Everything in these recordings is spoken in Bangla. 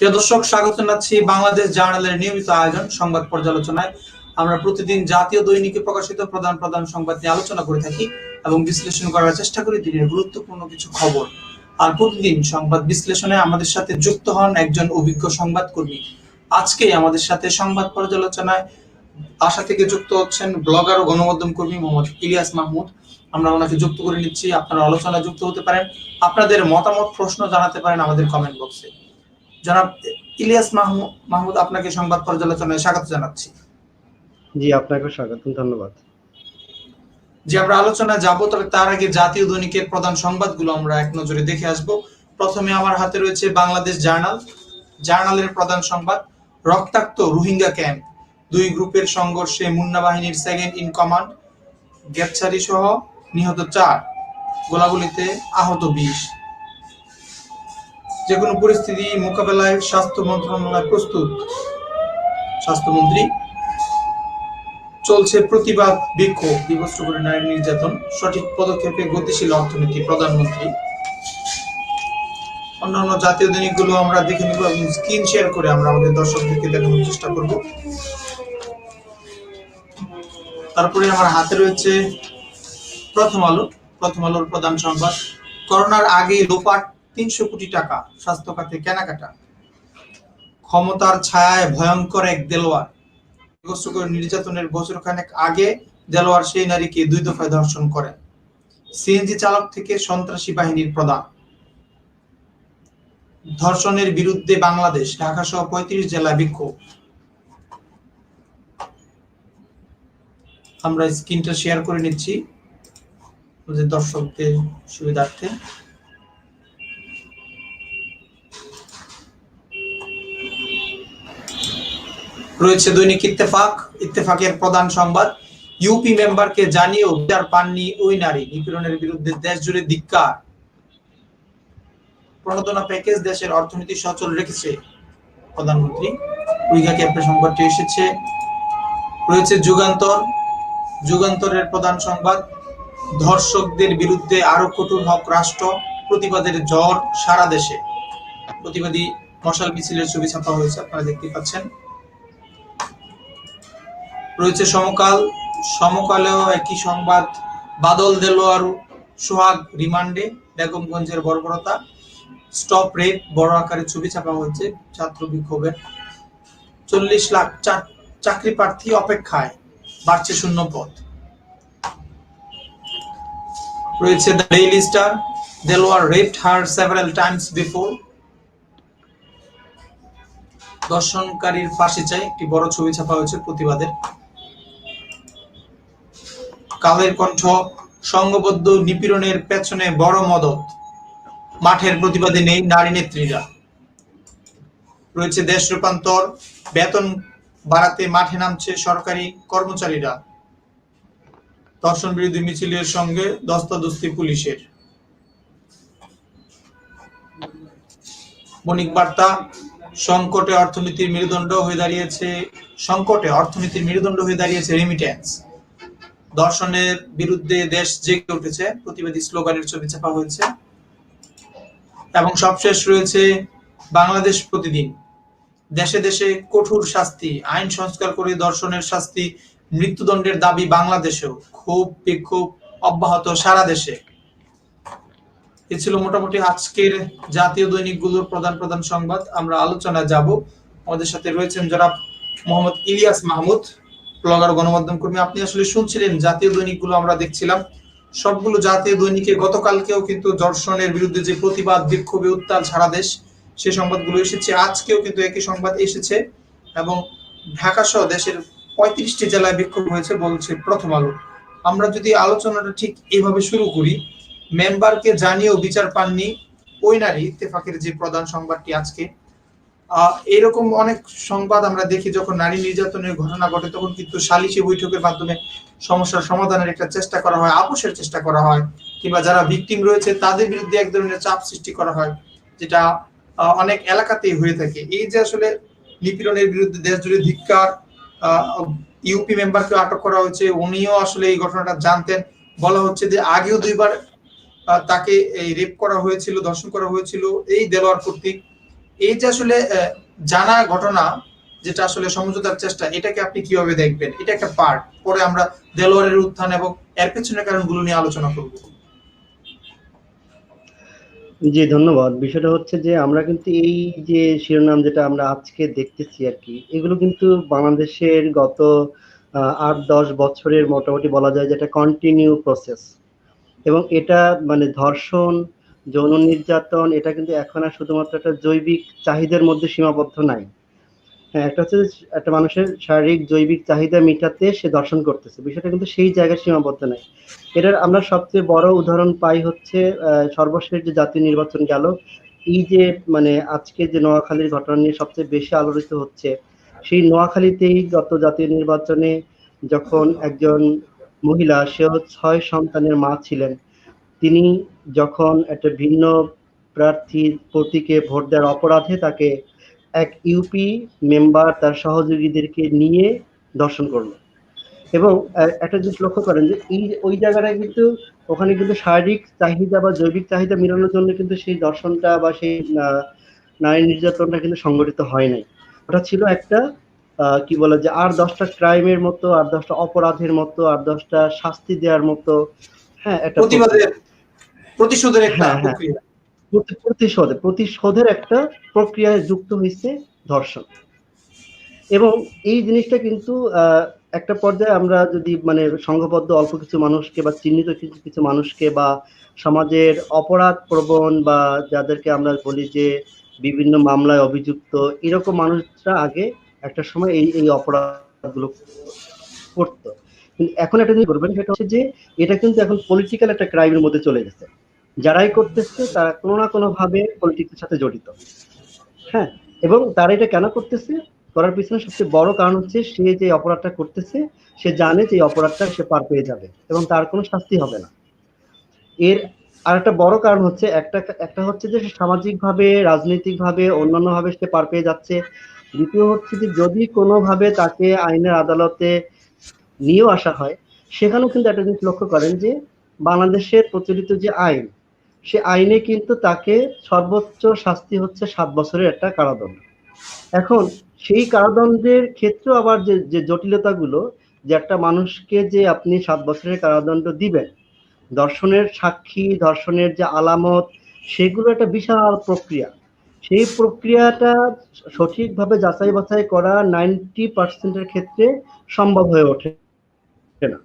প্রিয় দর্শক, স্বাগত জানাচ্ছি বাংলাদেশ জার্নালের নিয়মিত আয়োজন, সংবাদ পর্যালোচনায়। আমরা প্রতিদিন জাতীয় দৈনিকে প্রকাশিত প্রধান প্রধান সংবাদ নিয়ে আলোচনা করে থাকি এবং বিশ্লেষণ করার চেষ্টা করি দিনের গুরুত্বপূর্ণ কিছু খবর। আর প্রতিদিন সংবাদ বিশ্লেষণে আমাদের সাথে যুক্ত হন একজন অভিজ্ঞ সংবাদ কর্মী আজকে আমাদের সাথে সংবাদ পর্যালোচনায় আশা থেকে যুক্ত হচ্ছেন ব্লগার ও গণমাধ্যম কর্মী মোহাম্মদ ইলিয়াস মাহমুদ। আমরা ওনাকে যুক্ত করে নিচ্ছি, আপনারা আলোচনায় যুক্ত হতে পারেন। আপনাদের মতামত, প্রশ্ন জানাতে পারেন আমাদের কমেন্ট বক্সে জনাব ইলিয়াস মাহমুদ মাহমুদ আপনাকে সংবাদ পর্যালোচনায় স্বাগত জানাচ্ছি। জি আপনাকেও স্বাগতম ধন্যবাদ। যে আমরা আলোচনা যাব তবে তার আগে জাতীয় দৈনিকের প্রধান সংবাদগুলো আমরা এক নজরে দেখে আসব। প্রথমে আমার হাতে রয়েছে বাংলাদেশ জার্নাল। জার্নালের প্রধান সংবাদ রক্তাক্ত রোহিঙ্গা ক্যাম্প। দুই গ্রুপের সংঘর্ষে মুন্না বাহিনীর সেকেন্ড ইন কমান্ড গ্রেপ্তারি সহ নিহত চার। গোলাগুলিতে আহত বিশ। যে কোনো পরিস্থিতি, মোকাবেলায় স্বাস্থ্য মন্ত্রণালয় প্রস্তুত। স্বাস্থ্যমন্ত্রী, চলছে প্রতিবাদ বিক্ষোভ বিভস্ত করে নারী নির্যাতন, সঠিক পদক্ষেপে গতিশীল অর্থনীতি, প্রধানমন্ত্রী। অন্যান্য জাতীয় দৈনিকগুলো আমরা দেখে নিব এবং স্ক্রিন শেয়ার করে আমরা আমাদের দর্শকদেরকে দেখানোর চেষ্টা করব। তারপরে আমার হাতে রয়েছে প্রথম আলো, প্রথম আলোর প্রধান সংবাদ। করোনার আগে লোপাট তিনশো কোটি টাকা স্বাস্থ্য খাতে কেনাকাটা। ক্ষমতার ছায়ায় ভয়ঙ্কর এক দেলোয়ার। নির্যাতনের বছর খানেক আগে দেলোয়ার সেই নারীকে দুই দফায় ধর্ষণ করেন সিএনজি চালক থেকে সন্ত্রাসী বাহিনীর প্রধান। ধর্ষণের বিরুদ্ধে বাংলাদেশ, ঢাকা সহ পঁয়ত্রিশ জেলায় বিক্ষোভ। আমরা স্ক্রিনটা শেয়ার করে নিচ্ছি। দর্শকদের, সুবিধার্থে। রয়েছে দৈনিক ইত্তেফাক। ইত্তেফাকের প্রধান সংবাদ ইউপি মেম্বারকে জানিয়েও বিচার পাননি ওই নারী। নিপীড়নের বিরুদ্ধে দেশ জুড়ে ধিক্কার। প্রণোদনা প্যাকেজ দেশের অর্থনীতি সচল রেখেছে। প্রধানমন্ত্রী উইগা ক্যাম্পের সংবাদটি এসেছে। রয়েছে যুগান্তর। যুগান্তরের প্রধান সংবাদ, ধর্ষকদের বিরুদ্ধে আরও কঠোর হক রাষ্ট্র, প্রতিবাদের জ্বর সারা দেশে। প্রতিবাদী মশাল মিছিলের ছবি ছাপা হয়েছে, আপনারা দেখতে পাচ্ছেন। রয়েছে সমকাল। সমকালেও একই সংবাদ। বাদল দেলোয়ার সোহাগ রিমান্ডে বেগমগঞ্জের বর্বরতা। স্টপ রেট বড় আকারে ছবি ছাপা হয়েছে ছাত্র বিক্ষোভের চল্লিশ লাখ চাকরি প্রার্থী অপেক্ষায় বাড়ছে শূন্য পদ রয়েছে the daily star, Delwar raped her several times before দর্শনকারীর ফাঁসি চাই, একটি বড় ছবি ছাপা হয়েছে প্রতিবাদের কালের কণ্ঠ সংঘবদ্ধ নিপীড়নের পেছনে বড় মদত। মাঠের প্রতিবাদে নেই নারী নেত্রীরা। রয়েছে দেশ রূপান্তর, বেতন বাড়াতে মাঠে নামছে সরকারি কর্মচারীরা। ধর্ষণ বিরোধী মিছিলের সঙ্গে দস্তাদস্তি পুলিশের। বণিক বার্তা, সংকটে অর্থনীতির মেরুদণ্ড হয়ে দাঁড়িয়েছে, সংকটে অর্থনীতির মেরুদণ্ড হয়ে দাঁড়িয়েছে রেমিটেন্স দর্শনের বিরুদ্ধে দেশ জেগে উঠেছে, প্রতিবাদী স্লোগানের ছবি ছাপা হয়েছে। এবং সবশেষ রয়েছে বাংলাদেশ প্রতিদিন। দেশে দেশে কঠোর শাস্তি, আইন সংস্কার করে দর্শনের শাস্তি, মৃত্যুদণ্ডের দাবি বাংলাদেশেও, ক্ষোভ, বিক্ষোভ অব্যাহত সারা দেশে। এ ছিল মোটামুটি আজকের জাতীয় দৈনিকগুলোর প্রধান প্রধান সংবাদ। আমরা আলোচনায় যাব। আমাদের সাথে রয়েছেন জনাব মোহাম্মদ ইলিয়াস মাহমুদ। ব্লগার গণমাধ্যম কর্মী, আপনি আসলে শুনছিলেন জাতীয় দৈনিকগুলো আমরা দেখছিলাম। সবগুলো জাতীয় দৈনিকে গতকালকেও কিন্তু ধর্ষণের বিরুদ্ধে যে প্রতিবাদ, বিক্ষোভে, উত্তাল সারা দেশ, সে সংবাদগুলো এসেছে। আজকেও কিন্তু একই সংবাদ এসেছে এবং ঢাকা সহ দেশের পঁয়ত্রিশটি জেলায় বিক্ষোভ হয়েছে বলছে প্রথম আলো। আমরা যদি আলোচনাটা ঠিক এইভাবে শুরু করি, মেম্বারকে জানিয়েও বিচার পাননি, ওই নারী, ইত্তেফাকের যে প্রধান সংবাদটি আজকে এরকম অনেক সংবাদ আমরা দেখি যখন নারী নির্যাতনের ঘটনা ঘটে, তখন কিন্তু সালিশি বৈঠকের মাধ্যমে সমস্যার সমাধানের একটা চেষ্টা করা হয়, আপোষের চেষ্টা করা হয়, কিংবা যারা ভিকটিম রয়েছে, তাদের বিরুদ্ধে এক ধরনের চাপ সৃষ্টি করা হয়, যেটা অনেক এলাকাতেই হয়ে থাকে। এই যে আসলে নিপীড়নের বিরুদ্ধে দেশ জুড়ে ধিক্কার ইউপি মেম্বারকে আটক করা হয়েছে, উনিও আসলে এই ঘটনাটা জানতেন। বলা হচ্ছে যে আগেও দুইবার তাকে এই রেপ করা হয়েছিল, ধর্ষণ করা হয়েছিল এই দেলোয়ার কর্তৃক। এই যে আসলে জানা ঘটনা যেটা আসলে সমঝোতার চেষ্টা, এটাকে আপনি কীভাবে দেখবেন? এটা একটা পার্ট পরে আমরা দেলোয়ারের উত্থান এবং এর পেছনের কারণগুলো নিয়ে আলোচনা করব। জি, ধন্যবাদ। বিষয়টা হচ্ছে যে, আমরা কিন্তু এই যে শিরোনাম যেটা আমরা আজকে দেখতেছি আর কি, এগুলো কিন্তু বাংলাদেশের গত আট, দশ বছরের মোটামুটি বলা যায় যেটা কন্টিনিউ প্রসেস এবং এটা মানে ধর্ষণ যৌন নির্যাতন, এটা কিন্তু এখন আর শুধুমাত্র একটা জৈবিক চাহিদার মধ্যে সীমাবদ্ধ নাই। হ্যাঁ একটা হচ্ছে একটা মানুষের শারীরিক জৈবিক চাহিদা মেটাতে সে দর্শন করতেছে। বিষয়টা কিন্তু সেই জায়গায় সীমাবদ্ধ নাই। এটার আমরা সবচেয়ে বড় উদাহরণ পাই হচ্ছে সর্বশেষ যে জাতীয় নির্বাচন গেল, এই যে মানে আজকে যে নোয়াখালীর ঘটনা নিয়ে সবচেয়ে বেশি আলোচিত হচ্ছে, সেই নোয়াখালীতেই গত জাতীয় নির্বাচনে যখন একজন মহিলা, সেও ছয় সন্তানের মা ছিলেন, তিনি যখন একটা ভিন্ন প্রার্থীর প্রতীকে ভোট দেওয়ার অপরাধে তাকে এক ইউপি মেম্বার তার সহযোগীদেরকে নিয়ে দর্শন করল। এবং একটা জিনিস লক্ষ্য করেন যে এই, ওই জায়গাটায় কিন্তু, ওখানে কিন্তু শারীরিক চাহিদা বা জৈবিক চাহিদা মেটানোর জন্য কিন্তু সেই দর্শনটা বা সেই নারী নির্যাতনটা কিন্তু সংগঠিত হয় নাই। ওটা ছিল একটা কি বলে যে আর দশটা ক্রাইমের মতো আর দশটা অপরাধের মতো আর দশটা শাস্তি দেওয়ার মতো হ্যাঁ একটা প্রতিশোধের একটা হ্যাঁ, হ্যাঁ। প্রক্রিয়া। প্রতি- প্রতিশোধে প্রতিশোধের একটা প্রক্রিয়ায় যুক্ত হয়েছে ধর্ষণ এবং এই জিনিসটা কিন্তু আহ, একটা পর্যায়ে আমরা যদি মানে সংঘবদ্ধ অল্প কিছু মানুষকে বা চিহ্নিত কিছু কিছু মানুষকে বা সমাজের অপরাধ প্রবণ বা যাদেরকে আমরা বলি যে বিভিন্ন মামলায় অভিযুক্ত এরকম মানুষরা আগে একটা সময় এই এই অপরাধগুলো করতো। কিন্তু এখন একটা জিনিস করবেন সেটা হচ্ছে যে এটা কিন্তু এখন পলিটিক্যাল একটা ক্রাইমের মধ্যে চলে গেছে। যারাই করতেছে, তারা কোনো না কোনো ভাবে পলিটিক্সের সাথে জড়িত। হ্যাঁ? এবং তারা এটা কেন করতেছে? করার পিছনে সবচেয়ে বড় কারণ হচ্ছে, সে যে অপরাধটা করতেছে, সে জানে যে অপরাধটা সে পার পেয়ে যাবে এবং তার কোনো শাস্তি হবে না। এর আর একটা বড় কারণ হচ্ছে, একটা একটা হচ্ছে যে সামাজিকভাবে, রাজনৈতিকভাবে, অন্যান্যভাবে সে পার পেয়ে যাচ্ছে। দ্বিতীয় হচ্ছে যে যদি কোনোভাবে তাকে আইনের আদালতে নিয়েও আসা হয়, সেখানেও কিন্তু একটা জিনিস লক্ষ্য করেন যে, বাংলাদেশের প্রচলিত যে আইন সে আইনে কিন্তু তাকে সর্বোচ্চ শাস্তি হচ্ছে সাত বছরের একটা কারাদণ্ড। এখন সেই কারাদণ্ডের ক্ষেত্রে আবার যে যে জটিলতাগুলো, যে একটা মানুষকে যে আপনি সাত বছরের কারাদণ্ড দিবেন, দর্শনের সাক্ষী, দর্শনের যে আলামত, সেগুলো একটা বিশাল প্রক্রিয়া। সেই প্রক্রিয়াটা সঠিকভাবে যাচাই বাছাই করা নাইনটি পার্সেন্টের ক্ষেত্রে সম্ভব হয়ে ওঠে না।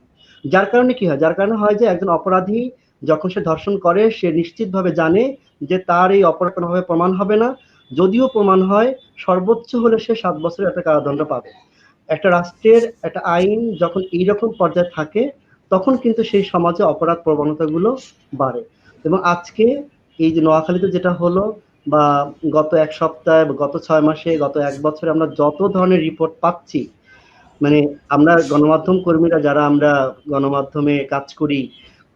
যার কারণে কি হয়? যার কারণে হয় যে একজন অপরাধী যখন সে ধর্ষণ করে, সে নিশ্চিতভাবে জানে যে তার এই অপরাধ কোনোভাবে প্রমাণ হবে না। যদিও প্রমাণ হয়, সর্বোচ্চ হলে সে সাত বছরের একটা কারাদণ্ড পাবে। একটা রাষ্ট্রের একটা আইন যখন এইরকম পর্যায়ে থাকে, তখন কিন্তু সেই সমাজে অপরাধ প্রবণতাগুলো বাড়ে। এবং আজকে এই যে নোয়াখালীতে যেটা হলো বা গত এক সপ্তাহে গত ছয় মাসে, গত এক বছরে আমরা যত ধরনের রিপোর্ট পাচ্ছি মানে আমরা গণমাধ্যম কর্মীরা, যারা আমরা গণমাধ্যমে কাজ করি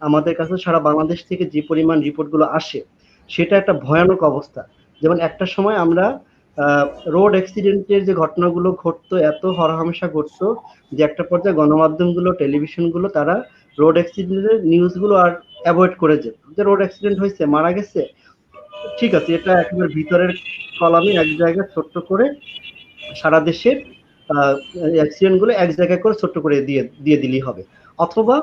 আমাদের কাছে সারা বাংলাদেশ থেকে যে পরিমাণ রিপোর্টগুলো আসে, সেটা একটা ভয়ানক অবস্থা। যেমন একটা সময় আমরা রোড অ্যাক্সিডেন্টের যে ঘটনাগুলো ঘটতো, এত হরহামেশা ঘটতো যে একটা পর্যায়ে গণমাধ্যমগুলো, টেলিভিশনগুলো তারা রোড অ্যাক্সিডেন্টের নিউজগুলো আর অ্যাভয়েড করে যেত যে রোড অ্যাক্সিডেন্ট হয়েছে, মারা গেছে, ঠিক আছে, এটা একেবারে ভিতরের কলামে এক জায়গায় ছোট্ট করে সারা দেশের অ্যাক্সিডেন্টগুলো এক জায়গায় করে ছোট্ট করে দিয়ে দিয়ে দিলেই হবে। অথবা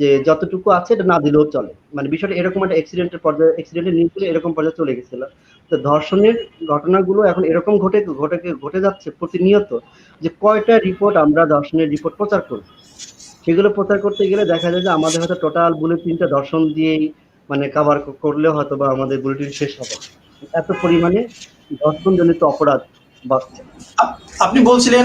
যে যতটুকু আছে এটা না দিলেও চলে। মানে বিষয়টা এরকম একটা অ্যাক্সিডেন্টের পর্যায়ে অ্যাক্সিডেন্টের নিউজগুলো এরকম পর্যায়ে চলে গেছিল। তো ধর্ষণের ঘটনাগুলো এখন এরকম ঘটে ঘটে ঘটে যাচ্ছে প্রতিনিয়ত যে কয়টা রিপোর্ট আমরা ধর্ষণের রিপোর্ট প্রচার করব সেগুলো প্রচার করতে গেলে দেখা যায় যে আমাদের হয়তো টোটাল বুলেটিনটা দর্শন দিয়েই মানে কভার করলেও হয়তো বা আমাদের বুলেটিন শেষ হবে। এত পরিমাণে ধর্ষণজনিত অপরাধ আপনি বলছিলেন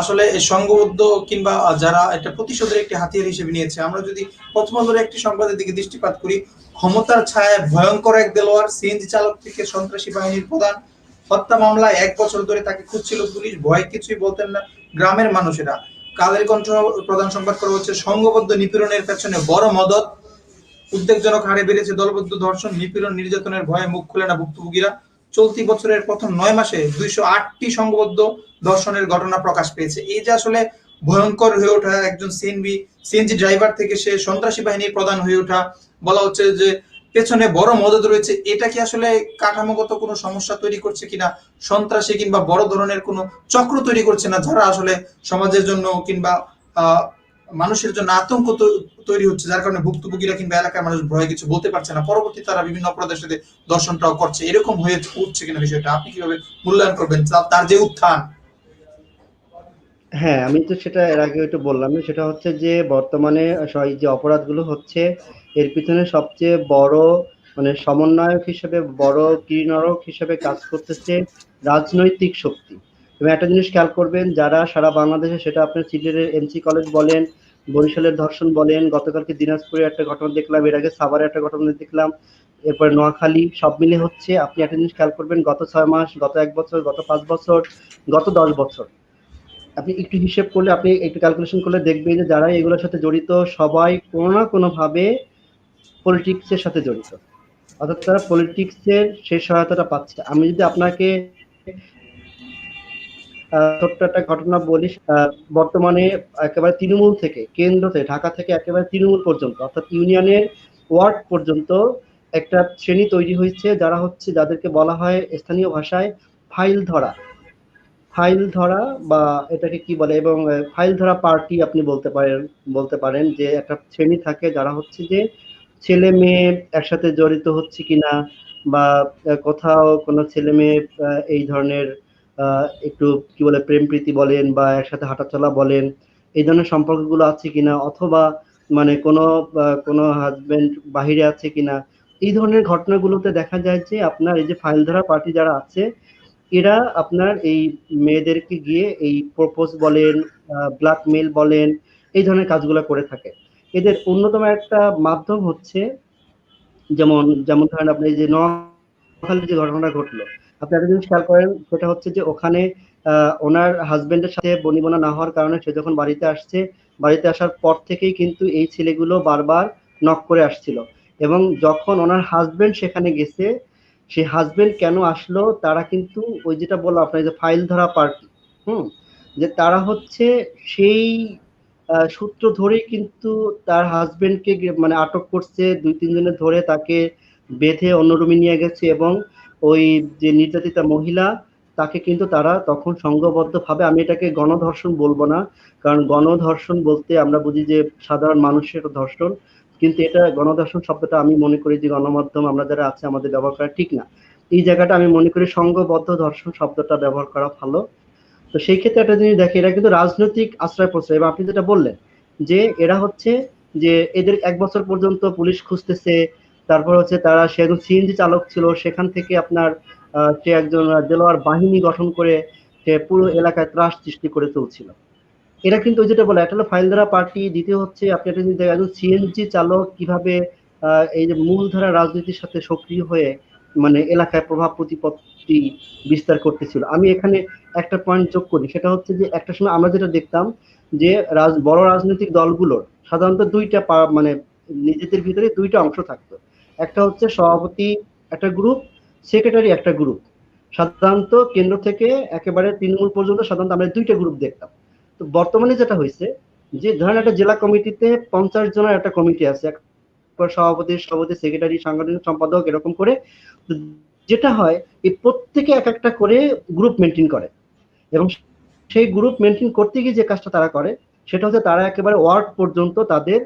আসলে সংঘবদ্ধ কিংবা যারা এটা প্রতিশোধের একটি হাতিয়ার হিসেবে নিয়েছে, আমরা যদি প্রথম আলোর একটি সংবাদের দিকে দৃষ্টিপাত করি, ক্ষমতার ছায়ায় ভয়ঙ্কর এক দেলোয়ার, সিএনজি চালক থেকে সন্ত্রাসী বাহিনীর প্রধান, হত্যা মামলায় এক বছর ধরে তাকে খুঁজছিল পুলিশ, ভয় কিছুই বলতেন না গ্রামের মানুষেরা। কালের কণ্ঠ প্রধান সংবাদ করা হচ্ছে সংঘবদ্ধ নিপীড়নের পেছনে বড় মদত। উদ্বেগজনক হারে বেড়েছে দলবদ্ধ ধর্ষণ, নিপীড়ন, নির্যাতনের ভয়ে মুখ খুলে না ভুক্তভোগীরা। চলতি বছরের প্রথম নয় মাসে দুইশো আটটি সংঘবদ্ধ ধর্ষণের ঘটনা প্রকাশ পেয়েছে। এই যে আসলে ভয়ঙ্কর হয়ে ওঠা একজন সিএনবি সিএনজি ড্রাইভার থেকে সে সন্ত্রাসী বাহিনীর প্রধান হয়ে ওঠা, বলা হচ্ছে যে পেছনে বড় মদত রয়েছে, এটা কি আসলে কাঠামোগত কোনো সমস্যা তৈরি করছে কিনা? সন্ত্রাসী কিংবা বড় ধরনের কোনো চক্র তৈরি করছে না, যারা আসলে সমাজের জন্য কিংবা মানুষের জন্য আতঙ্ক তৈরি হচ্ছে, যার কারণে ভুক্তভোগীরা কিংবা এলাকার মানুষ ভয়ে কিছু বলতে পারছে না। পরবর্তী তারা বিভিন্ন অপরাধের সাথে দর্শনটাও করছে। এরকম হয়ে উঠছে কিনা বিষয়টা, আপনি কীভাবে মূল্যায়ন করবেন? তার যে উত্থান। হ্যাঁ আমি তো সেটা এর আগে একটু বললাম সেটা হচ্ছে যে বর্তমানে যে অপরাধগুলো হচ্ছে, এর পিছনে সবচেয়ে বড় মানে সমন্বয়ক হিসেবে, বড় কিরণরক হিসেবে কাজ করতেছে রাজনৈতিক শক্তি। এবং একটা জিনিস খেয়াল করবেন, যারা সারা বাংলাদেশে সেটা আপনার সিলেটের এমসি কলেজ বলেন, বরিশালের ধর্ষণ বলেন, গতকালকে দিনাজপুরে একটা ঘটনা দেখলাম, এর আগে সাভারে একটা ঘটনা দেখলাম, এরপর নোয়াখালী, সব মিলে হচ্ছে, আপনি একটা জিনিস খেয়াল করবেন, গত ছয় মাস, গত এক বছর, গত পাঁচ বছর, গত দশ বছর। আপনি একটু হিসেব করলে, আপনি একটু ক্যালকুলেশন করলে দেখবেন যে যারা এগুলোর সাথে জড়িত, সবাই কোনো না কোনোভাবে পলিটিক্সের সাথে জড়িত। অর্থাৎ তারা পলিটিক্সের সেই সহায়তাটা পাচ্ছে। আমি যদি আপনাকে ছোট্ট একটা ঘটনা বলি বর্তমানে একেবারে তৃণমূল থেকে, কেন্দ্র থেকে, ঢাকা থেকে একেবারে তৃণমূল পর্যন্ত, অর্থাৎ ইউনিয়নের ওয়ার্ড পর্যন্ত একটা শ্রেণি তৈরি হয়েছে, যারা হচ্ছে, যাদেরকে বলা হয় স্থানীয় ভাষায় ফাইল ধরা। ফাইল ধরা বা এটাকে কি বলে, এবং ফাইল ধরা পার্টি আপনি বলতে পারেন বলতে পারেন যে একটা শ্রেণি থাকে, যারা হচ্ছে যে ছেলে মেয়ে একসাথে জড়িত হচ্ছে কিনা বা কোথাও কোনো ছেলে মেয়ে এই ধরনের একটু কি বলে প্রেম প্রীতি বলেন বা একসাথে হাঁটাচলা বলেন, এই ধরনের সম্পর্কগুলো আছে কিনা অথবা মানে কোনো কোনো হাজবেন্ড বাহিরে আছে কিনা, এই ধরনের ঘটনাগুলোতে দেখা যায় যে আপনার এই যে ফাইল ধরা পার্টি যারা আছে, এরা আপনার এই মেয়েদেরকে গিয়ে এই প্রপোজ বলেন ব্ল্যাকমেল বলেন, এই ধরনের কাজগুলো করে থাকে। এদের অন্যতম একটা মাধ্যম হচ্ছে, যেমন যেমন ধরেন আপনি এই যে নোয়াখালীর যে ঘটনাটা ঘটলো আপনি একটা জিনিস খেয়াল করেন, সেটা হচ্ছে যে ওখানে ওনার হাজবেন্ডের সাথে বনিবনা না হওয়ার কারণে সে যখন বাড়িতে আসছে, বাড়িতে আসার পর থেকেই কিন্তু এই ছেলেগুলো বারবার নক করে আসছিল। এবং যখন ওনার হাজবেন্ড সেখানে গেছে সেই হাজবেন্ড কেন আসলো, তারা কিন্তু ওই যেটা বলল আপনার যে ফাইল ধরা পার্টি হুম, যে তারা হচ্ছে সেই সূত্র ধরেই কিন্তু তার হাজবেন্ডকে মানে আটক করছে দুই তিন দিনে ধরে তাকে বেঁধে অন্য রুমে নিয়ে গেছে এবং ওই যে নির্যাতিতা মহিলা, তাকে কিন্তু তারা তখন সংঘবদ্ধভাবে আমি এটাকে গণধর্ষণ বলব না, কারণ গণধর্ষণ বলতে আমরা বুঝি যে সাধারণ মানুষের ধর্ষণ, কিন্তু এটা গণধর্ষণ শব্দটা আমি মনে করি যে গণমাধ্যম আমরা যারা আছে আমাদের ব্যবহার করা ঠিক না। এই জায়গাটা আমি মনে করি সংঘবদ্ধ ধর্ষণ শব্দটা ব্যবহার করা ভালো। তো সেই ক্ষেত্রে একটা জিনিস দেখে এরা কিন্তু রাজনৈতিক আশ্রয় প্রশ্রয়, এবং আপনি যেটা বললেন যে এরা হচ্ছে যে এদের এক বছর পর্যন্ত পুলিশ খুঁজতেছে তারপর হচ্ছে তারা সে একজন সিএনজি চালক ছিল, সেখান থেকে আপনার সে একজন দেলোয়ার বাহিনী গঠন করে সে পুরো এলাকায় ত্রাস সৃষ্টি করে চলছিল এটা কিন্তু যেটা বলে একটা হলো ফাইল ধরা পার্টি, দ্বিতীয় হচ্ছে আপনি একটা জিনিস একজন সিএনজি চালক কীভাবে এই যে মূলধারা রাজনীতির সাথে সক্রিয় হয়ে মানে এলাকায় প্রভাব প্রতিপত্তি বিস্তার করতেছিল। আমি এখানে একটা পয়েন্ট যোগ করি, সেটা হচ্ছে যে একটা সময় আমরা যেটা দেখতাম যে রাজ, বড় রাজনৈতিক দলগুলোর সাধারণত দুইটা মানে নিজেদের ভিতরে দুইটা অংশ থাকতো। একটা হচ্ছে সভাপতি একটা গ্রুপ সেক্রেটারি একটা গ্রুপ সাধারণত কেন্দ্র থেকে একেবারে তৃণমূল পর্যন্ত সাধারণত আমরা দুইটা গ্রুপ দেখতাম। তো বর্তমানে যেটা হয়েছে যে ধরেন একটা জেলা কমিটিতে পঞ্চাশ জনের একটা কমিটি আছে সভাপতি সভাপতি সেক্রেটারি সাংগঠনিক সম্পাদক এরকম করে। যেটা হয়, এই প্রত্যেকে এক একটা করে গ্রুপ মেনটেন করে। এবং সেই গ্রুপ মেনটেন করতে গিয়ে যে কাজটা তারা করে, সেটা হচ্ছে তারা একেবারে ওয়ার্ড পর্যন্ত তাদের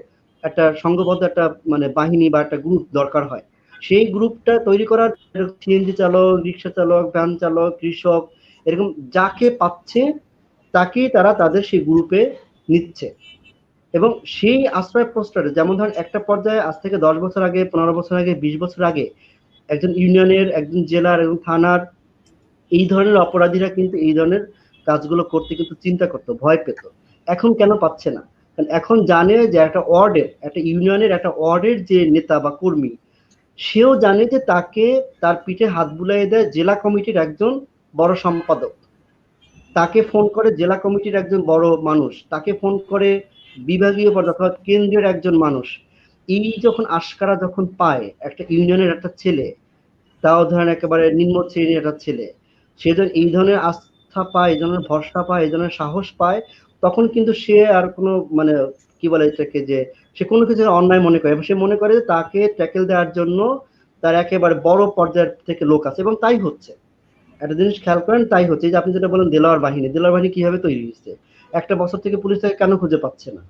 একটা সংঘবদ্ধ একটা মানে বাহিনী বা একটা গ্রুপ দরকার হয়। সেই গ্রুপটা তৈরি করার সিএনজি চালক রিক্সা চালক ভ্যান চালক, কৃষক, এরকম যাকে পাচ্ছে তাকেই তারা তাদের সেই গ্রুপে নিচ্ছে। এবং সেই আশ্রয় পোস্টারে যেমন ধরেন একটা পর্যায়ে আজ থেকে দশ বছর আগে, পনেরো বছর আগে, বিশ বছর আগে একজন ইউনিয়নের, একজন জেলার এবং থানার, এই ধরনের অপরাধীরা কিন্তু এই ধরনের কাজগুলো করতে কিন্তু চিন্তা করতো, ভয় পেত। এখন কেন পাচ্ছে না? এখন জানে যে একটা ওয়ার্ডের একটা ইউনিয়নের একটা ওয়ার্ডের যে নেতা বা কর্মী, সেও জানে যে তাকে তার পিঠে হাত বুলাই দেয় জেলা কমিটির একজন বড় সম্পাদক। তাকে ফোন করে জেলা কমিটির একজন বড় মানুষ, তাকে ফোন করে বিভাগীয় অথবা কেন্দ্রের একজন মানুষ। এই যখন আশকারা যখন পায় একটা ইউনিয়নের একটা ছেলে, তাও ধরেন একেবারে নিম্ন শ্রেণির একটা ছেলে, সে যখন এই ধরনের আস্থা পায়, এই ধরনের ভরসা পায়, এই ধরনের সাহস পায় তখন কিন্তু সে আর কোনো মানে কি বলে এটাকে যে, সে কোনো কিছু অন্যায় মনে করে। এবং সে মনে করে যে তাকে ট্যাকেল দেওয়ার জন্য তার একেবারে বড় পর্যায়ের থেকে লোক আছে এবং তাই হচ্ছে। একটা জিনিস খেয়াল করেন, তাই হচ্ছে। যে আপনি যেটা বলেন দেলোয়ার বাহিনী দেলোয়ার বাহিনী কীভাবে তৈরি হয়েছে? একটা বছর থেকে পুলিশ তাকে কেন খুঁজে পাচ্ছে না?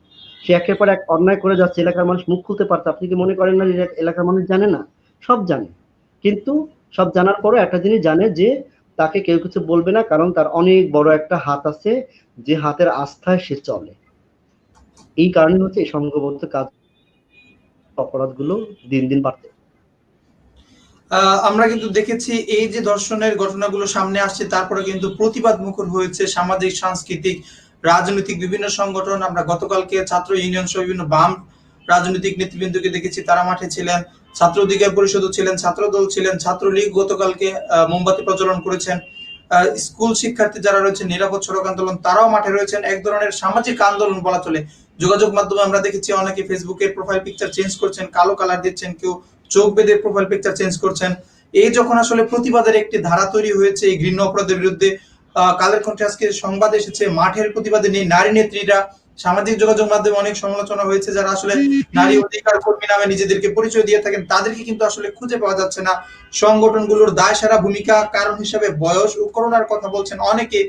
সে একের পর এক অন্যায় করে যাচ্ছে, এলাকার মানুষ মুখ খুলতে পারছে আপনি কি মনে করেন না যে এলাকার মানুষ জানে না? সব জানে। কিন্তু সব জানার পরও একটা জিনিস জানে যে তাকে কেউ কিছু বলবে না, কারণ তার অনেক বড় একটা হাত আছে, যে হাতের আস্থায় সে চলে। এই কারণে হচ্ছে এই সংঘবদ্ধ কাজ অপরাধগুলো দিন দিন বাড়তে আমরা কিন্তু দেখেছি এই যে ধর্ষণের ঘটনাগুলো সামনে আসছে, তারপরে কিন্তু প্রতিবাদ মুখর হয়েছে সামাজিক, সাংস্কৃতিক, রাজনৈতিক বিভিন্ন সংগঠন। আমরা গতকালকে ছাত্র ইউনিয়ন সহ বিভিন্ন বাম রাজনৈতিক নেতৃবৃন্দকে দেখেছি, তারা মাঠে ছিলেন, ছাত্র অধিকার পরিষদও ছিলেন ছাত্র দল ছিলেন, ছাত্রলীগ গতকালকে মোমবাতি প্রজ্বলন করেছেন। স্কুল শিক্ষার্থী যারা রয়েছে নিরাপদ সড়ক আন্দোলন, তারাও মাঠে রয়েছেন। এক ধরনের সামাজিক আন্দোলন বলা চলে। যোগাযোগ মাধ্যমে আমরা দেখেছি, অনেকে ফেসবুকে প্রোফাইল পিকচার চেঞ্জ করছেন, কালো কালার দিচ্ছেন, কেউ চোখ বেঁধে প্রোফাইল পিকচার চেঞ্জ করছেন। এই যখন আসলে প্রতিবাদের একটি ধারা তৈরি হয়েছে, এই ঘৃণ্য অপরাধের বিরুদ্ধে কালের কণ্ঠে আজকে সংবাদ এসেছে, মাঠের প্রতিবাদে নেই, নারী নেত্রীরা সামাজিক যোগাযোগ মাধ্যমে অনেক সমালোচনা হয়েছে যারা আসলে নারী অধিকার কর্মী নামে নিজেদেরকে পরিচয় দিয়ে থাকেন, তাদেরকে কিন্তু আসলে খুঁজে পাওয়া যাচ্ছে না। সংগঠনগুলোর দায় সারা ভূমিকা, কারণ হিসেবে বয়স ও করোনার কথা বলছেন অনেকে।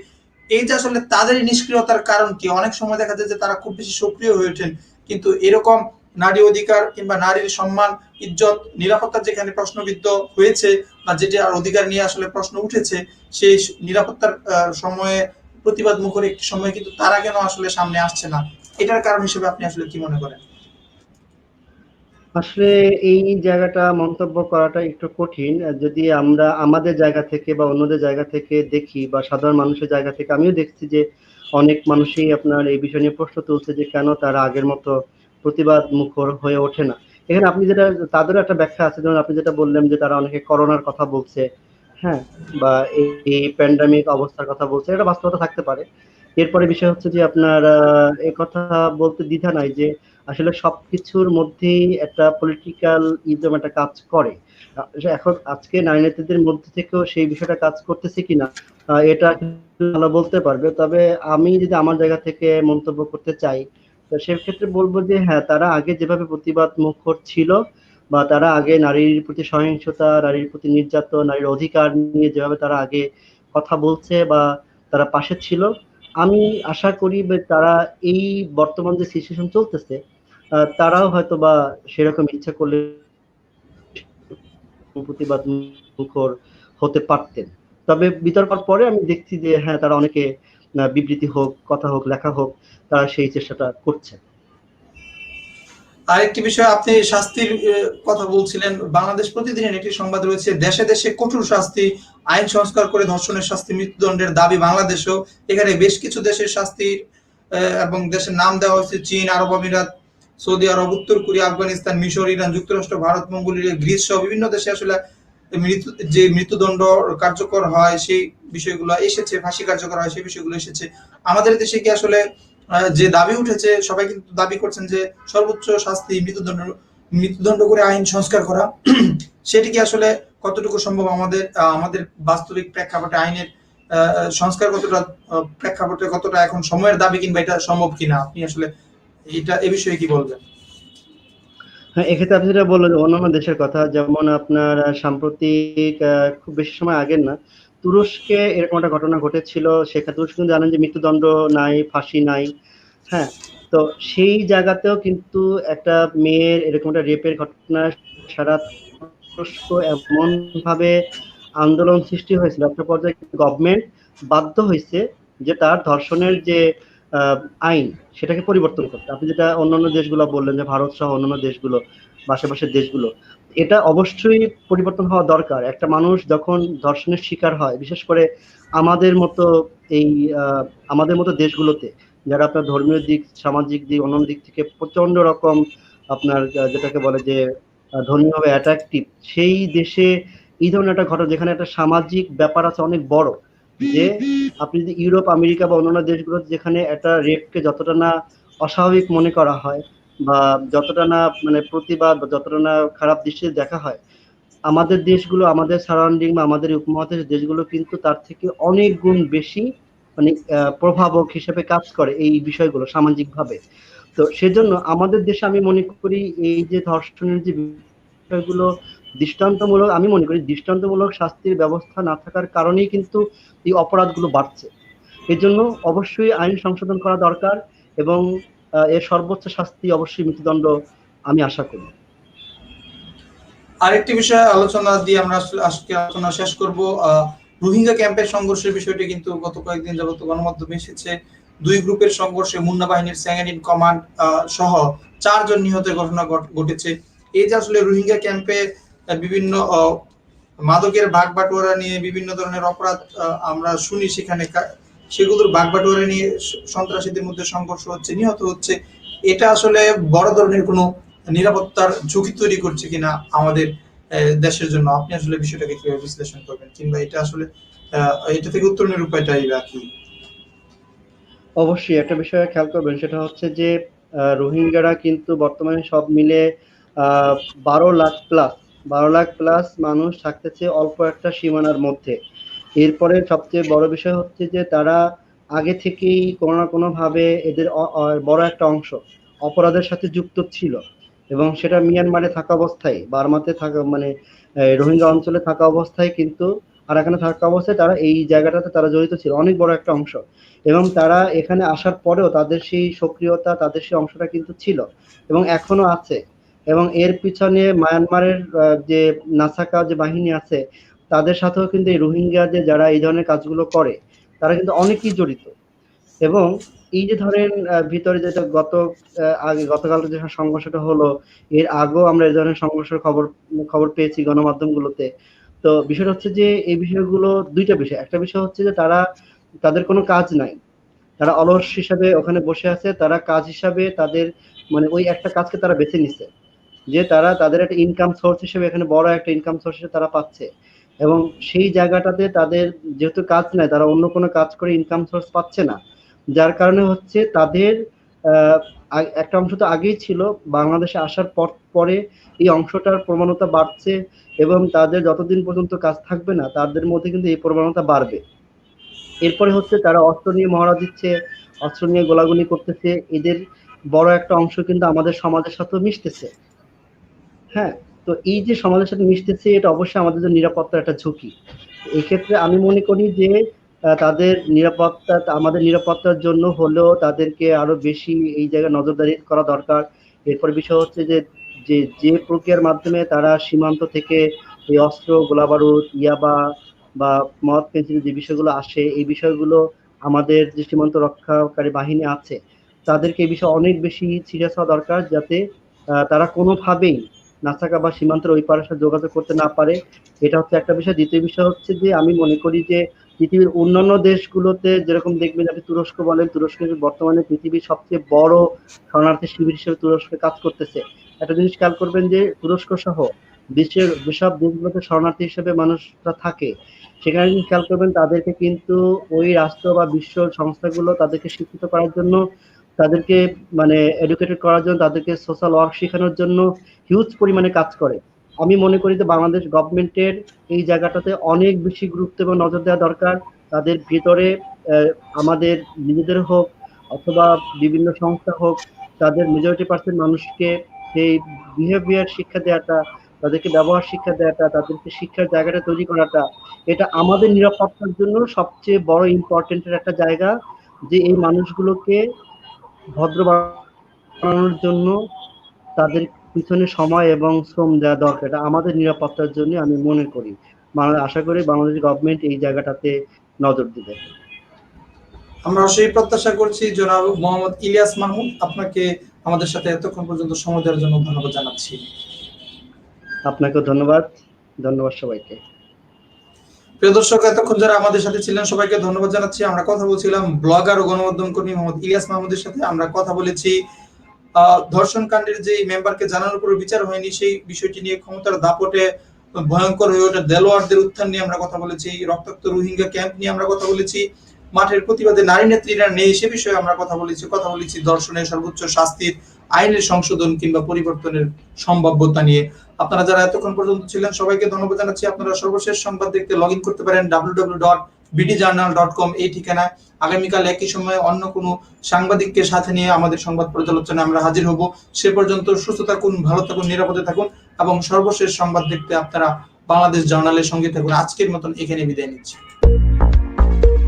এই যে আসলে তাদের নিষ্ক্রিয়তার কারণ কি? অনেক সময় দেখা যায় যে তারা খুব বেশি সক্রিয় হয়ে ওঠেন। কিন্তু এরকম নারী অধিকার কিংবা নারীর সম্মান, ইজ্জত, নিরাপত্তা যেখানে প্রশ্নবিদ্ধ হয়েছে বা যেটার অধিকার নিয়ে আসলে প্রশ্ন উঠেছে, সেই নিরাপত্তার সময়ে প্রতিবাদ মুখর একটি সময়, কিন্তু তারা কেন আসলে সামনে আসছে না? এটার কারণ হিসেবে আপনি আসলে কি মনে করেন? আসলে এই জায়গাটা মন্তব্য করাটা একটু কঠিন। যদি আমরা আমাদের জায়গা থেকে বা অন্যদের জায়গা থেকে দেখি বা সাধারণ মানুষের জায়গা থেকে, আমিও দেখছি যে অনেক মানুষই আপনার এই বিষয় নিয়ে প্রশ্ন তুলছে যে কেন তারা আগের মতো প্রতিবাদ মুখর হয়ে ওঠে না। এখানে আপনি যেটা, তাদেরও একটা ব্যাখ্যা আছে। যেমন আপনি যেটা বললেন যে তারা অনেকে করোনার কথা বলছে। হ্যাঁ। বা এই- প্যান্ডামিক অবস্থার কথা বলছে এটা বাস্তবতা থাকতে পারে। এরপরে বিষয় হচ্ছে যে আপনার কথা বলতে দ্বিধা নাই যে আসলে সবকিছুর মধ্যেই একটা পলিটিক্যাল ইজম একটা কাজ করে। আহ, এখন আজকে নারী নেত্রীদের মধ্যে থেকেও সেই বিষয়টা কাজ করতেছে কিনা এটা ভালো বলতে পারবে। তবে আমি যদি আমার জায়গা থেকে মন্তব্য করতে চাই তো সেক্ষেত্রে বলব যে হ্যাঁ তারা আগে যেভাবে প্রতিবাদ মুখর ছিল বা তারা আগে নারীর প্রতি সহিংসতা, নারীর প্রতি নির্যাতন, নারীর অধিকার নিয়ে যেভাবে তারা আগে কথা বলছে বা তারা পাশে ছিল, আমি আশা করি তারা এই বর্তমান যে সিচুয়েশন চলতেছে তারাও হয়তো বা সেরকম ইচ্ছা করলে প্রতিবাদ মুখর হতে পারতেন। তবে বিতর্কর পরে আমি দেখছি যে হ্যাঁ তারা অনেকে বিবৃতি হোক, কথা হোক, লেখা হোক, তারা সেই চেষ্টাটা করছে। আরেকটি বিষয় আপনি শাস্তির কথা বলছিলেন। বাংলাদেশ প্রতিদিনের একটি সংবাদ রয়েছে দেশে দেশে কঠোর শাস্তি আইন সংস্কার করে ধর্ষণের শাস্তি মৃত্যুদণ্ডের দাবি বাংলাদেশেও। এখানে বেশ কিছু দেশের শাস্তির আহ, এবং দেশের নাম দেওয়া হয়েছে চীন আরব আমিরাত সৌদি আরব উত্তর কোরিয়া আফগানিস্তান মিশর ইরান যুক্তরাষ্ট্র ভারত মঙ্গোলিয়া গ্রিস সহ বিভিন্ন দেশে আসলে মৃত্যু যে মৃত্যুদণ্ড কার্যকর হয় সেই বিষয়গুলো এসেছে ফাঁসি কার্যকর হয় সেই বিষয়গুলো এসেছে। আমাদের দেশে কি আসলে যে দাবি উঠেছে, সবাই কিন্তু দাবি করছেন যে সর্বোচ্চ শাস্তি মৃত্যুদণ্ড মৃত্যুদণ্ড করে আইন সংস্কার করা। সেটি কি আসলে কতটুকু সম্ভব? আমাদের আমাদের বাস্তবিক প্রেক্ষাপটে আইনের সংস্কার কতটা প্রেক্ষাপটে কতটা এখন সময়ের দাবি কিংবা এটা সম্ভব কিনা? আপনি আসলে এটা, এ বিষয়ে কি বলবেন? হ্যাঁ এক্ষেত্রে আপনি যেটা বললেন অন্যান্য দেশের কথা, যেমন আপনার সাম্প্রতিক খুব বেশি সময় আগের না তুরস্কে এরকম একটা ঘটনা ঘটেছিল, সেখানে তুরস্ক কিন্তু জানেন যে মৃত্যুদণ্ড নাই, ফাঁসি নাই হ্যাঁ? তো সেই জায়গাতেও কিন্তু একটা মেয়ের এরকম একটা রেপের ঘটনা সারা তুরস্ক এমন ভাবে আন্দোলন সৃষ্টি হয়েছিল। একটা পর্যায়ে গভর্নমেন্ট বাধ্য হয়েছে যে তার ধর্ষণের যে আইন, সেটাকে পরিবর্তন করতে। আপনি যেটা অন্যান্য দেশগুলো বললেন যে ভারত সহ অন্যান্য দেশগুলো, আশেপাশের দেশগুলো এটা অবশ্যই পরিবর্তন হওয়া দরকার। একটা মানুষ যখন ধর্ষণের শিকার হয়, বিশেষ করে আমাদের মতো এই আমাদের মতো দেশগুলোতে, যারা আপনার ধর্মীয় দিক, সামাজিক দিক অন্য দিক থেকে প্রচণ্ড রকম আপনার যেটাকে বলে যে ধর্মীয়ভাবে অ্যাট্রাকটিভ সেই দেশে এই ধরনের একটা ঘটনা, যেখানে একটা সামাজিক ব্যাপার আছে অনেক বড়, যে আপনি যদি ইউরোপ, আমেরিকা বা অন্যান্য দেশগুলো যেখানে একটা রেপকে যতটা না অস্বাভাবিক মনে করা হয় বা যতটা না মানে প্রতিবাদ বা যতটা না খারাপ দৃষ্টিতে দেখা হয়, আমাদের দেশগুলো, আমাদের সারাউন্ডিং বা আমাদের উপমহাদেশের দেশগুলো কিন্তু তার থেকে অনেক গুণ বেশি মানে প্রভাবক হিসেবে কাজ করে এই বিষয়গুলো সামাজিকভাবে। তো সেজন্য আমাদের দেশে আমি মনে করি এই যে ধর্ষণের যে বিষয়গুলো দৃষ্টান্তমূলক, আমি মনে করি দৃষ্টান্তমূলক শাস্তির ব্যবস্থা না থাকার কারণেই কিন্তু এই অপরাধগুলো বাড়ছে। এর জন্য অবশ্যই আইন সংশোধন করা দরকার এবং এর সর্বোচ্চ শাস্তি অবশ্যই মৃত্যুদণ্ড আমি আশা করি। আরেকটি বিষয়ে আলোচনা দিয়ে আমরা আজকে আলোচনা শেষ করব। রোহিঙ্গা ক্যাম্পের সংঘর্ষের বিষয়টি কিন্তু গত কয়েকদিন যাবত গণমাধ্যমে এসেছে। দুই গ্রুপের সংঘর্ষে মুন্না বাহিনীর ইন কমান্ড সহ চারজন নিহতের ঘটনা ঘটেছে। এই যে আসলে রোহিঙ্গা ক্যাম্পে বিভিন্ন মাদকের ভাগ বাটোয়ারা নিয়ে বিভিন্ন ধরনের অপরাধ আমরা শুনি সেখানে সেগুলোর ভাগ বাটোয়ারা নিয়ে সন্ত্রাসীদের মধ্যে সংঘর্ষ হচ্ছে, নিহত হচ্ছে, এটা আসলে বড় ধরনের কোনো নিরাপত্তার ঝুঁকি তৈরি করছে কিনা আমাদের দেশের জন্য? আপনি আসলে বিষয়টাকে কীভাবে বিশ্লেষণ করবেন? কিংবা এটা আসলে এটা থেকে উত্তরণের উপায়টাই বা কি? অবশ্যই একটা বিষয়ে খেয়াল করবেন, সেটা হচ্ছে যে রোহিঙ্গারা কিন্তু বর্তমানে সব মিলে বারো লাখ প্লাস বারো লাখ প্লাস মানুষ থাকতেছে অল্প একটা সীমানার মধ্যে। এরপরে সবচেয়ে বড় বিষয় হচ্ছে যে তারা আগে থেকেই কোনো না কোনো ভাবে এদের বড় একটা অংশ অপরাধের সাথে যুক্ত ছিল। এবং সেটা মিয়ানমারে থাকা অবস্থায়, বার্মাতে থাকা মানে রোহিঙ্গা অঞ্চলে থাকা অবস্থায় কিন্তু আরাকানে থাকা অবস্থায় তারা এই জায়গাটাতে তারা জড়িত ছিল, অনেক বড় একটা অংশ। এবং তারা এখানে আসার পরেও তাদের সেই সক্রিয়তা, তাদের সেই অংশটা কিন্তু ছিল এবং এখনও আছে। এবং এর পিছনে মায়ানমারের যে নাসাকা যে বাহিনী আছে তাদের সাথেও কিন্তু এই রোহিঙ্গাদের যারা এই ধরনের কাজগুলো করে, তারা কিন্তু অনেকেই জড়িত। এবং এই যে ধরেন ভিতরে যেটা গত আগে গতকাল যে সংঘর্ষটা হলো, এর আগেও আমরা এই ধরনের সংঘর্ষের খবর খবর পেয়েছি গণমাধ্যমগুলোতে। তো বিষয়টা হচ্ছে যে, এই বিষয়গুলো দুইটা বিষয়। একটা বিষয় হচ্ছে যে, তারা, তাদের কোনো কাজ নাই। তারা অলস হিসাবে ওখানে বসে আছে, তারা কাজ হিসাবে তাদের মানে ওই একটা কাজকে তারা বেছে নিছে। যে তারা তাদের একটা ইনকাম সোর্স হিসেবে, এখানে বড় একটা ইনকাম সোর্স হিসেবে তারা পাচ্ছে। এবং সেই জায়গাটাতে তাদের যেহেতু কাজ নাই, তারা অন্য কোনো কাজ করে ইনকাম সোর্স পাচ্ছে না। যার কারণে হচ্ছে তাদের একটা অংশ তো আগেই ছিল, বাংলাদেশে আসার পর, পরে এই অংশটার প্রবণতা বাড়ছে এবং তাদের যতদিন পর্যন্ত কাজ থাকবে না, তাদের মধ্যে কিন্তু এই প্রবণতা বাড়বে। এরপরে হচ্ছে তারা অস্ত্র নিয়ে মহড়া দিচ্ছে, অস্ত্র নিয়ে গোলাগুলি করতেছে, এদের বড় একটা অংশ কিন্তু আমাদের সমাজের সাথেও মিশতেছে। হ্যাঁ? তো এই যে সমাজের সাথে মিশতেছে, এটা অবশ্যই আমাদের জন্য নিরাপত্তার একটা ঝুঁকি। এক্ষেত্রে আমি মনে করি যে তাদের নিরাপত্তা, আমাদের নিরাপত্তার জন্য হলেও তাদেরকে আরও বেশি এই জায়গায় নজরদারি করা দরকার। এরপর বিষয় হচ্ছে যে যে যে প্রক্রিয়ার মাধ্যমে তারা সীমান্ত থেকে এই অস্ত্র গোলাবারুদ ইয়াবা বা মদ পেন্সিল যে বিষয়গুলো আসে, এই বিষয়গুলো আমাদের যে সীমান্ত রক্ষাকারী বাহিনী আছে, তাদেরকে এই বিষয়ে অনেক বেশি সিরিয়াস হওয়া দরকার যাতে তারা কোনোভাবেই নাসাকা বা সীমান্তের ওই পারের সাথে যোগাযোগ করতে না পারে, এটা হচ্ছে একটা বিষয়। দ্বিতীয় বিষয় হচ্ছে যে, আমি মনে করি যে, পৃথিবীর অন্যান্য দেশগুলোতে যেরকম দেখবেন আপনি তুরস্ক বলেন, তুরস্ক বর্তমানে পৃথিবীর সবচেয়ে বড় শরণার্থী শিবির হিসেবে তুরস্কে কাজ করতেছে। একটা জিনিস খেয়াল করবেন যে, তুরস্ক সহ বিশ্বের যেসব দেশগুলোতে শরণার্থী হিসেবে মানুষরা থাকে। সেখানে যদি খেয়াল করবেন তাদেরকে কিন্তু ওই রাষ্ট্র বা বিশ্ব সংস্থাগুলো তাদেরকে শিক্ষিত করার জন্য তাদেরকে মানে এডুকেটেড করার জন্য, তাদেরকে সোশ্যাল ওয়ার্ক শেখানোর জন্য হিউজ পরিমাণে কাজ করে। আমি মনে করি যে বাংলাদেশ গভর্নমেন্টের এই জায়গাটাতে অনেক বেশি গুরুত্ব এবং নজর দেওয়া দরকার। তাদের ভিতরে আমাদের নিজেদের হোক অথবা বিভিন্ন সংস্থা হোক, তাদের মেজরিটি পার্সেন্ট মানুষকে সেই বিহেভিয়ার শিক্ষা দেওয়াটা, তাদেরকে ব্যবহার শিক্ষা দেওয়াটা, তাদেরকে শিক্ষার জায়গাটা তৈরি করাটা, এটা আমাদের নিরাপত্তার জন্য সবচেয়ে বড় ইম্পর্টেন্টের একটা জায়গা যে এই মানুষগুলোকে ভদ্র বানানোর জন্য তাদের পিছনে সময় এবং শ্রম দেওয়া দরকার। এটা আমাদের নিরাপত্তার জন্য আমি মনে করি। বাংলা আশা করি বাংলাদেশ গভর্নমেন্ট এই জায়গাটাতে নজর দিবে। আমরা সেই প্রত্যাশা করছি জনাব মোহাম্মদ ইলিয়াস মাহমুদ আপনাকে আমাদের সাথে এতক্ষণ পর্যন্ত সময় দেওয়ার জন্য ধন্যবাদ জানাচ্ছি। আপনাকেও ধন্যবাদ। ধন্যবাদ সবাইকে। প্রিয় দর্শক, এতক্ষণ যারা আমাদের সাথে ছিলেন, সবাইকে ধন্যবাদ জানাচ্ছি। আমরা কথা বলছিলাম ব্লগার ও গণমাধ্যম কর্মী মোহাম্মদ ইলিয়াস মাহমুদের সাথে। আমরা কথা বলেছি ধর্ষণ কাণ্ডের যে মেম্বারকে জানানোর পর বিচার হয়নি, সেই বিষয়টি নিয়ে ক্ষমতার দাপটে ভয়ঙ্কর হয়ে ওঠে দেলোয়ারদের উত্থান নিয়ে আমরা কথা বলেছি, রক্তাক্ত রোহিঙ্গা ক্যাম্প নিয়ে আমরা কথা বলেছি, মাঠের প্রতিবাদে নারী নেত্রীরা নেই, সে বিষয়ে আমরা কথা বলেছি কথা বলেছি ধর্ষণের সর্বোচ্চ শাস্তির আইনের সংশোধন কিংবা পরিবর্তনের সম্ভাব্যতা নিয়ে। আপনারা যারা এতক্ষণ পর্যন্ত ছিলেন, সবাইকে ধন্যবাদ জানাচ্ছি। আপনারা সর্বশেষ সংবাদ দেখতে লগ ইন করতে পারেন W BD journal dot com এই ঠিকানায়। আগামীকাল একই সময়ে অন্য কোনো সাংবাদিককে সাথে নিয়ে আমাদের সংবাদ পর্যালোচনায় আমরা হাজির হব। সে পর্যন্ত সুস্থ থাকুন, ভালো থাকুন, নিরাপদে থাকুন এবং সর্বশেষ সংবাদ দেখতে আপনারা বাংলাদেশ জার্নালের সঙ্গে থাকুন। আজকের মতন এখানে বিদায় নিচ্ছি।